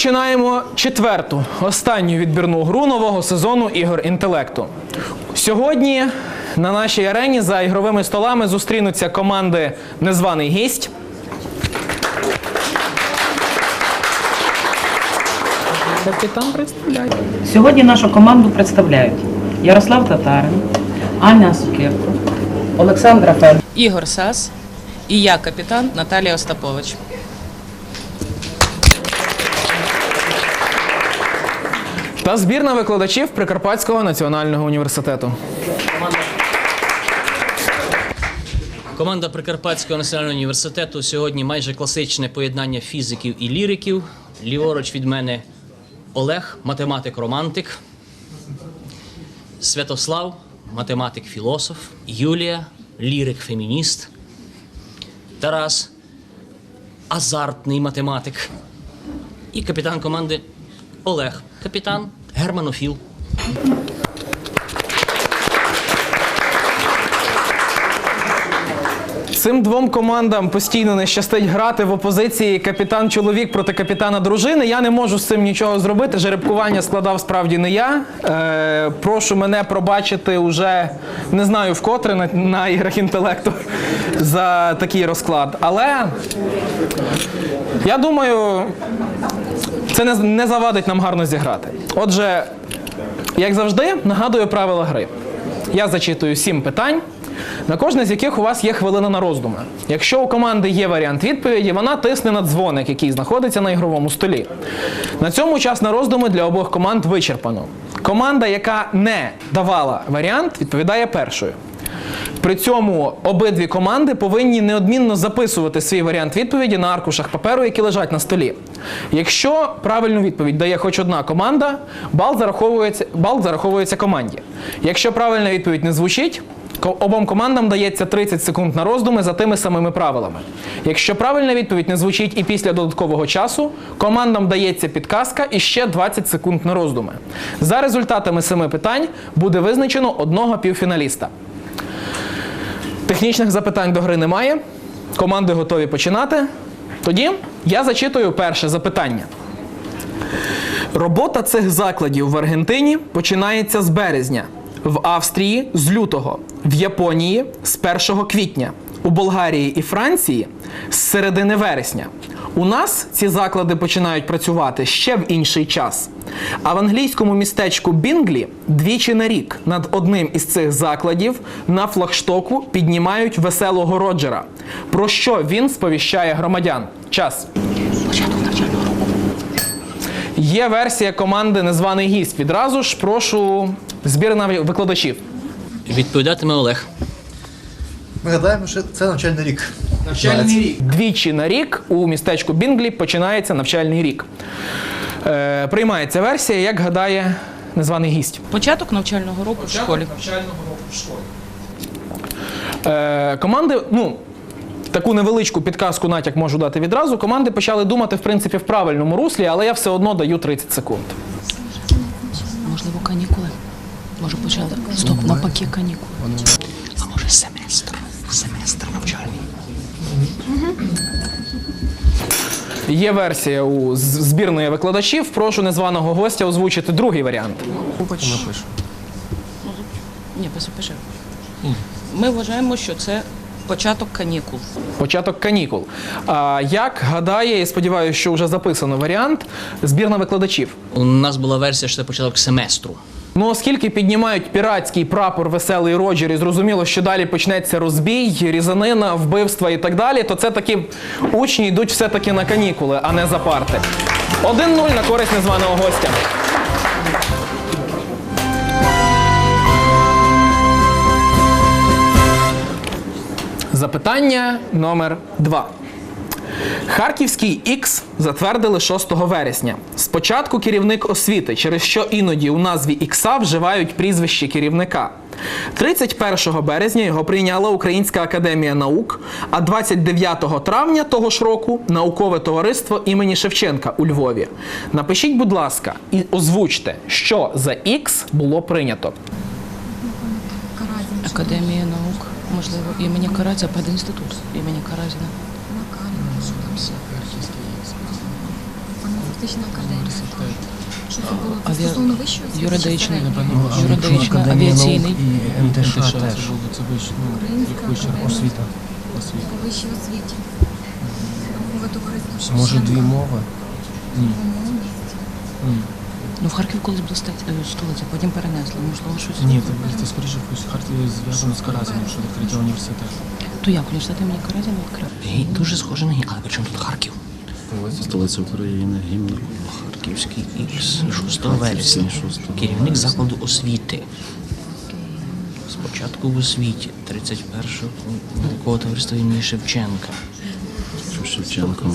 починаємо четверту, останню відбірну гру нового сезону ігор інтелекту. Сьогодні на нашій арені за ігровими столами зустрінуться команди Незваний гість. Капітан представляє. Сьогодні нашу команду представляють Ярослав Татарин, Аня Сукерко, Олександра Фель. Ігор Сас і я, капітан Наталія Остапович. Та збірна викладачів Прикарпатського національного університету. Команда Прикарпатського національного університету сьогодні майже класичне поєднання фізиків і ліриків. Ліворуч від мене Олег, математик-романтик, Святослав, математик-філософ, Юлія, лірик-фемініст, Тарас, азартний математик. І капітан команди Олег, капітан германофіл. Цим двом командам постійно не щастить грати в опозиції капітан чоловік проти капітана дружини. Я не можу з цим нічого зробити. Жеребкування складав справді не я. Е, прошу мене пробачити уже не знаю вкотре на, на іграх інтелекту за такий розклад. Але я думаю, це не, не завадить нам гарно зіграти. Отже, як завжди, нагадую правила гри. Я зачитую сім питань, на кожне з яких у вас є хвилина на роздуми. Якщо у команди є варіант відповіді, вона тисне на дзвоник, який знаходиться на ігровому столі. На цьому час на роздуми для обох команд вичерпано. Команда, яка не давала варіант, відповідає першою. При цьому обидві команди повинні неодмінно записувати свій варіант відповіді на аркушах паперу, які лежать на столі. Якщо правильну відповідь дає хоч одна команда, бал зараховується, бал зараховується команді. Якщо правильна відповідь не звучить, обом командам дається 30 секунд на роздуми за тими самими правилами. Якщо правильна відповідь не звучить і після додаткового часу, командам дається підказка і ще 20 секунд на роздуми. За результатами семи питань буде визначено одного півфіналіста. Технічних запитань до гри немає. Команди готові починати. Тоді я зачитую перше запитання. Робота цих закладів в Аргентині починається з березня, в Австрії з лютого, в Японії з 1 квітня, у Болгарії і Франції з середини вересня. У нас ці заклади починають працювати ще в інший час. А в англійському містечку Бінглі двічі на рік над одним із цих закладів на флагштоку піднімають веселого Роджера. Про що він сповіщає громадян? Час. Є версія команди Незваний гість. Відразу ж прошу збірна викладачів. Відповідатиме Олег. Ми гадаємо, що це навчальний рік. Рік. Двічі на рік у містечку Бінглі починається навчальний рік. Е, приймається версія, як гадає незваний гість. Початок навчального року в школі. Е, команди, ну. Таку невеличку підказку натяк можу дати відразу. Команди почали думати, в принципі, в правильному руслі, але я все одно даю 30 секунд. Можливо, канікули. Може почали. Стоп, навпаки, канікули. А може семестр? Семестр навчальний. Є версія у збірної викладачів. Прошу незваного гостя озвучити другий варіант. Ні, запиши. Ми вважаємо, що це початок канікул. Початок канікул. А як гадає, і сподіваюся, що вже записано варіант, збірна викладачів. У нас була версія, що це початок семестру. Ну, оскільки піднімають піратський прапор веселий Роджер, і зрозуміло, що далі почнеться розбій, різанина, вбивства і так далі, то це таки учні йдуть все-таки на канікули, а не за парти. 1-0 на користь незваного гостя. Запитання номер 2. Харківський X затвердили 6 вересня. Спочатку керівник освіти, через що іноді у назві Ікса вживають прізвище керівника. 31 березня його прийняла Українська академія наук, а 29 травня того ж року наукове товариство імені Шевченка у Львові. Напишіть, будь ласка, і озвучте, що за X було прийнято. Академія наук, можливо, імені Каразя, пединститут імені Каразіна. Туристична академія. Що це було? Стосовно вищої освіти? чи Юридичний, середньої? юридичний, авіаційний. І МТШ теж. Це вища, ну, Українська вища академія. освіта. освіта. По вищій освіті. Може, дві мови? Ні. Ні. Ну, в Харків колись була стать- е, столиця, потім перенесли. Можливо, щось. Ні, це, це скоріше якось Харків зв'язано з Каразіном, що відкриття університету. То як університет імені Каразіна відкрив? Дуже схоже на гі. Але при чому тут Харків? Столиця України, гімн Харківський Ікс 6 вересня. Керівник закладу освіти. Спочатку в освіті, 31-го товариства імені Шевченка. Шевченко.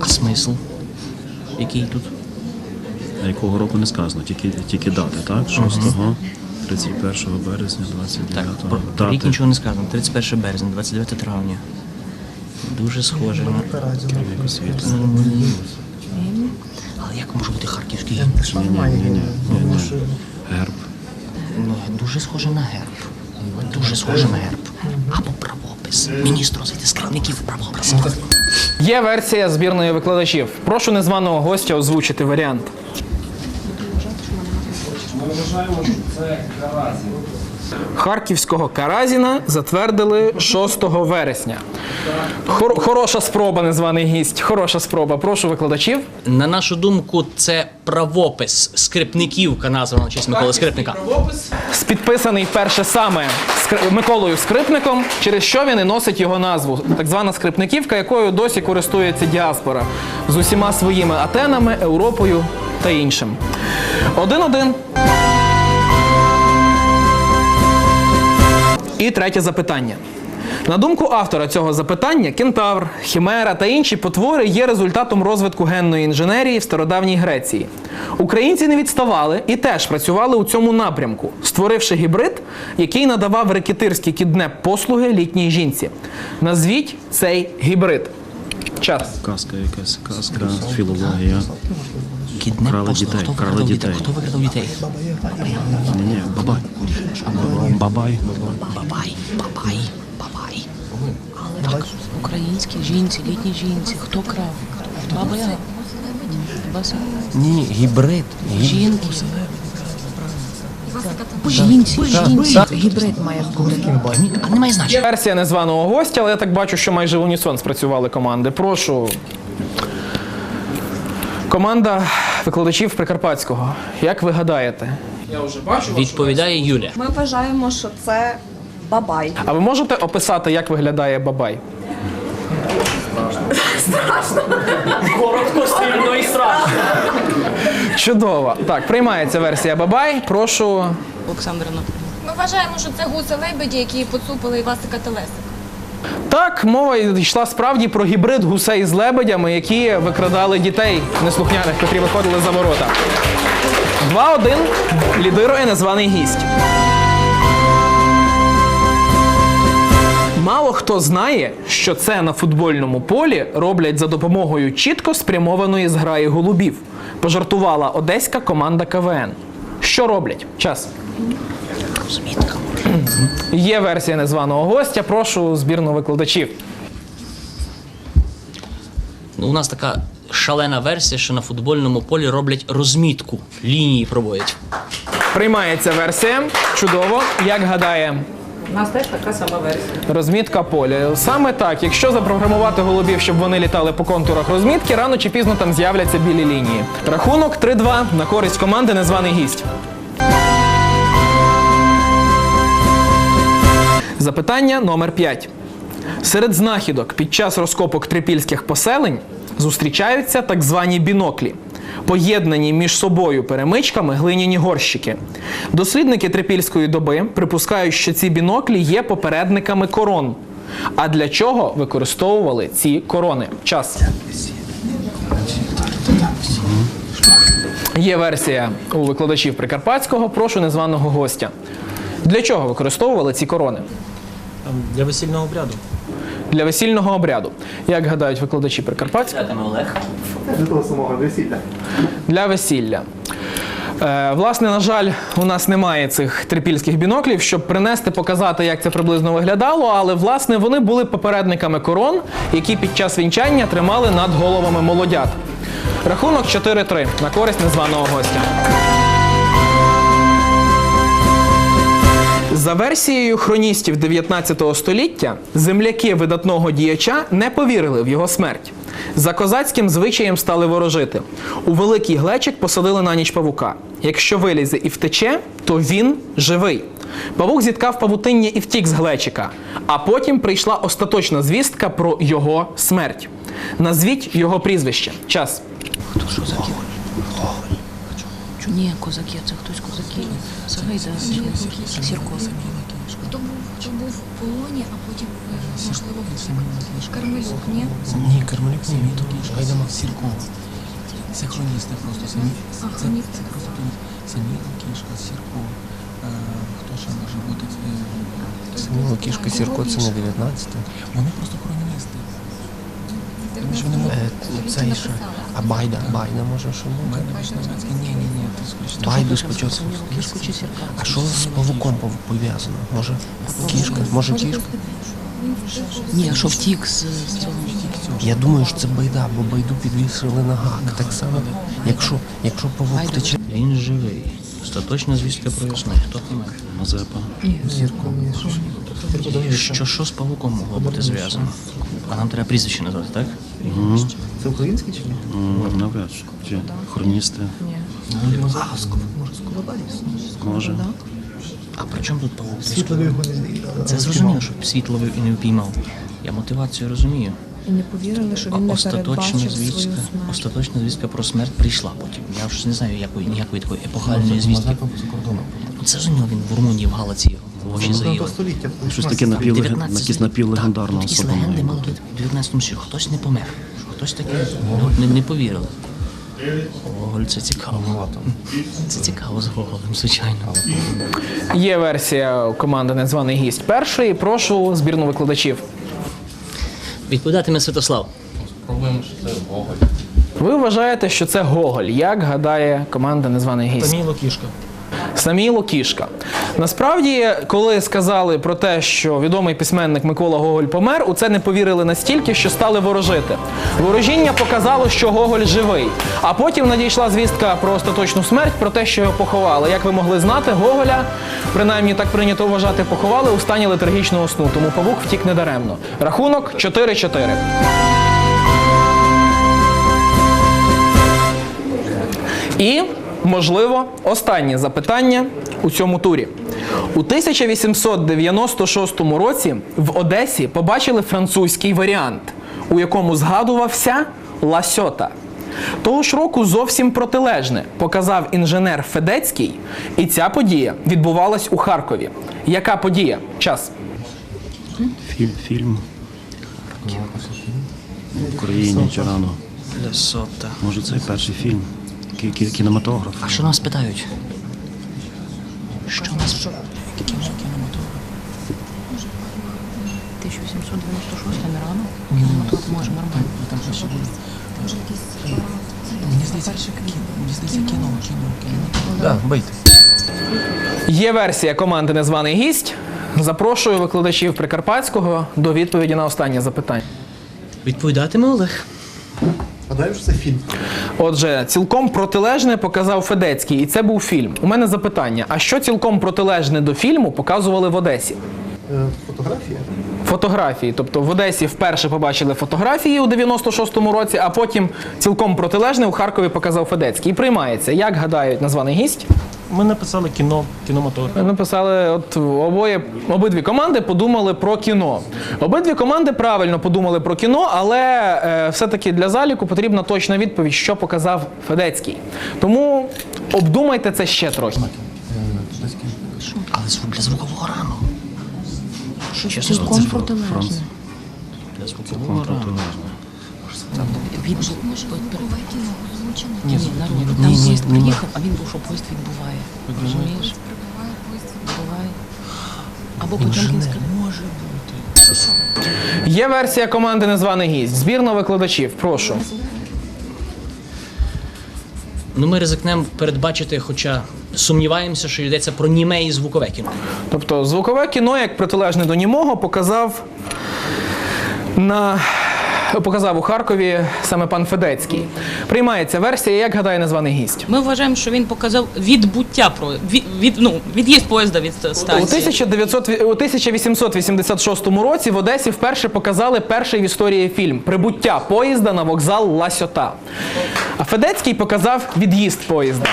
А смисл? Який тут? А якого року не сказано, тільки, тільки дати, так? 6-го, 31 березня, 29-го. про, про рік нічого не сказано. 31 березня, 29 травня. Дуже схоже на. Керівник освіти. Але як може бути харківський гімн? Ні, ні, ні, ні, ні. Герб. Ну, Дуже схоже на герб. Дуже схоже на герб. Або правопис. Міністр освіти скарбників правопис. Є версія збірної викладачів. Прошу незваного гостя озвучити варіант. Харківського Каразіна затвердили 6 вересня. Хор- хороша спроба, незваний гість. Хороша спроба. Прошу викладачів. На нашу думку, це правопис скрипниківка, названа на честь Миколи Скрипника. З підписаний перше саме Миколою Скрипником, через що він і носить його назву. Так звана скрипниківка, якою досі користується діаспора з усіма своїми Атенами, Європою та іншим. Один-один. І третє запитання. На думку автора цього запитання, кентавр, хімера та інші потвори є результатом розвитку генної інженерії в стародавній Греції. Українці не відставали і теж працювали у цьому напрямку, створивши гібрид, який надавав рекетирські кіднеп послуги літній жінці. Назвіть цей гібрид. Час. Казка якась, казка, філологія. Кідне Крали дітей, Хто крали викрадав дітей. Хто викрадав дітей? Ні, ні, бабай. Бабай. Бабай, бабай, бабай. Так, українські жінці, літні жінці. Хто крав? Баба Яга. Баса. Ні, гібрид. Жінки. Жінці, жінці. Гібрид має бути. А немає значення. Версія незваного гостя, але я так бачу, що майже в унісон спрацювали команди. Прошу. Команда викладачів Прикарпатського. Як ви гадаєте? Я вже бачу. Відповідає Юля. Ми вважаємо, що це бабай. А ви можете описати, як виглядає бабай? Коротко, сильно і страшно. Чудово. Так, приймається версія бабай. Прошу. Олександр Анатолійович. Ми вважаємо, що це гуси лебеді, які поцупили Івасика Телесика. Так, мова йшла справді про гібрид гусей з лебедями, які викрадали дітей неслухняних, котрі виходили за ворота. 2-1 лідирує незваний гість. Мало хто знає, що це на футбольному полі роблять за допомогою чітко спрямованої зграї голубів. Пожартувала одеська команда КВН. Що роблять? Час. Розмітка. Є версія незваного гостя. Прошу збірну викладачів. Ну, у нас така шалена версія, що на футбольному полі роблять розмітку, лінії проводять. Приймається версія. Чудово. Як гадає У нас теж така сама версія. розмітка поля? Саме так. Якщо запрограмувати голубів, щоб вони літали по контурах розмітки, рано чи пізно там з'являться білі лінії. Рахунок 3-2 на користь команди незваний гість. Запитання номер 5. Серед знахідок під час розкопок трипільських поселень зустрічаються так звані біноклі, поєднані між собою перемичками глиняні горщики. Дослідники трипільської доби припускають, що ці біноклі є попередниками корон. А для чого використовували ці корони? Час. Є версія у викладачів Прикарпатського. Прошу незваного гостя. Для чого використовували ці корони? Для весільного обряду. Для весільного обряду. Як гадають викладачі Прикарпатського? Олег. Для весілля. Е, власне, на жаль, у нас немає цих трипільських біноклів, щоб принести, показати, як це приблизно виглядало. Але власне вони були попередниками корон, які під час вінчання тримали над головами молодят. Рахунок 4-3 на користь незваного гостя. За версією хроністів 19 століття, земляки видатного діяча не повірили в його смерть. За козацьким звичаєм стали ворожити. У великий глечик посадили на ніч павука. Якщо вилізе і втече, то він живий. Павук зіткав павутиння і втік з глечика, а потім прийшла остаточна звістка про його смерть. Назвіть його прізвище. Час. Хто козаки? Ні, козаки, це хтось козаки. Сагайда, Сірко. Хто був, хто був в полоні, а потім, е, можливо, втік? Кармелюк, ні? Ні, Кармелюк не мій тоді. Гайдамак Сірко. Це хроністи просто самі. А, Це, хроністи. це просто самі Кішка, Сірко. Е, Хто ще може бути? Е, кішка Сірко це не 19. Вони просто хроністи. Вони це ще. А Байда, Байда може що Вишневецький. Ні, ні, ні, ти скоріше. Байду спочатку. Кішку чи сірка? А що з павуком пов'язано? Може кішка? Може кішка? Ні, що втік з, цього? Я думаю, що це байда, бо байду підвісили на гак. Так само, якщо, якщо павук втече. Він живий. Остаточна звістка про його. Хто помер? Мазепа. Що, що з павуком могло бути зв'язано? А нам треба прізвище назвати, так? Це український чи ні? М, Навряд чи. Чи хроністи. Може. А при чому тут павук? Світло його не Це зрозуміло, щоб світло ловив і не впіймав. Я мотивацію розумію. І не повірили, що А він не остаточна передбачив звістка, свою смерть. остаточна звістка про смерть прийшла потім. Я вже не знаю якої ніякої такої епохальної звістки. Мазепа за кордоном. Ну, Це зрозуміло, він в Румунії в Галаці в 19 століття. Щось таке напів, 19 якісь напівлегендарна Так, особа. Легенди мало бути. в 19 столітті. Хтось не помер. Хтось таке не, не повірили. Гоголь, це цікаво. Це цікаво з Гоголем, звичайно. Є версія команди Незваний гість першої. Прошу збірну викладачів. Відповідатиме Святослав. Спробуємо, що це Гоголь. Ви вважаєте, що це Гоголь, як гадає команда Незваний гість? Саміло кішка. Саміло Кішка. Насправді, коли сказали про те, що відомий письменник Микола Гоголь помер, у це не повірили настільки, що стали ворожити. Ворожіння показало, що Гоголь живий. А потім надійшла звістка про остаточну смерть, про те, що його поховали. Як ви могли знати, Гоголя, принаймні так прийнято вважати, поховали у стані летаргічного сну. Тому павук втік недаремно. Рахунок 4-4. І, можливо, останнє запитання у цьому турі. У 1896 році в Одесі побачили французький варіант, у якому згадувався ласьота. Того ж року зовсім протилежне показав інженер Федецький, і ця подія відбувалась у Харкові. Яка подія? Час. Фільм, фільм. В Україні. Лесота. Може, це перший фільм. Кі- кі- Кінематограф. А що нас питають? Що нас? Що? 1796 не рано? Кінематограф може нормально. Там ще ще буде. Мені здається, що кіно. Мені здається, кіно, кіно, кіно. Так, бийте. Є версія команди Незваний гість. Запрошую викладачів Прикарпатського до відповіді на останнє запитання. Відповідатиме Олег. Гадаю, що це фільм. Отже, цілком протилежне показав Федецький, і це був фільм. У мене запитання: а що цілком протилежне до фільму показували в Одесі? Фотографії? Фотографії. Тобто в Одесі вперше побачили фотографії у 96-му році, а потім цілком протилежне у Харкові показав Федецький. І приймається. Як гадають названий гість? Ми написали кіно, кіноматор. Написали, от обоє обидві команди подумали про кіно. Обидві команди правильно подумали про кіно, але е, все-таки для заліку потрібна точна відповідь, що показав Федецький. Тому обдумайте це ще трохи. Але звук для звукового рану. Що це Цілком. Для звукового рану. Він Може, буває кіно озвучене? ні, народ, там поїзд приїхав, а він був, що поїзд відбуває. Розумієш? Прибуває поїзд. Буває. Або Потьомкінська. Може бути. Є версія команди Незваний гість. Збірна викладачів. Прошу. Ну, ми ризикнемо передбачити, хоча сумніваємося, що йдеться про німе і звукове кіно. Тобто звукове кіно, як протилежне до німого, показав на. Показав у Харкові саме пан Федецький. Приймається версія, як гадає незваний гість. Ми вважаємо, що він показав відбуття про від, від ну від'їзд поїзда від У, 1900, у 1886 році в Одесі вперше показали перший в історії фільм Прибуття поїзда на вокзал Ла Сьота. А Федецький показав від'їзд поїзда.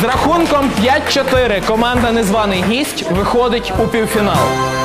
З рахунком 5-4 команда Незваний гість виходить у півфінал.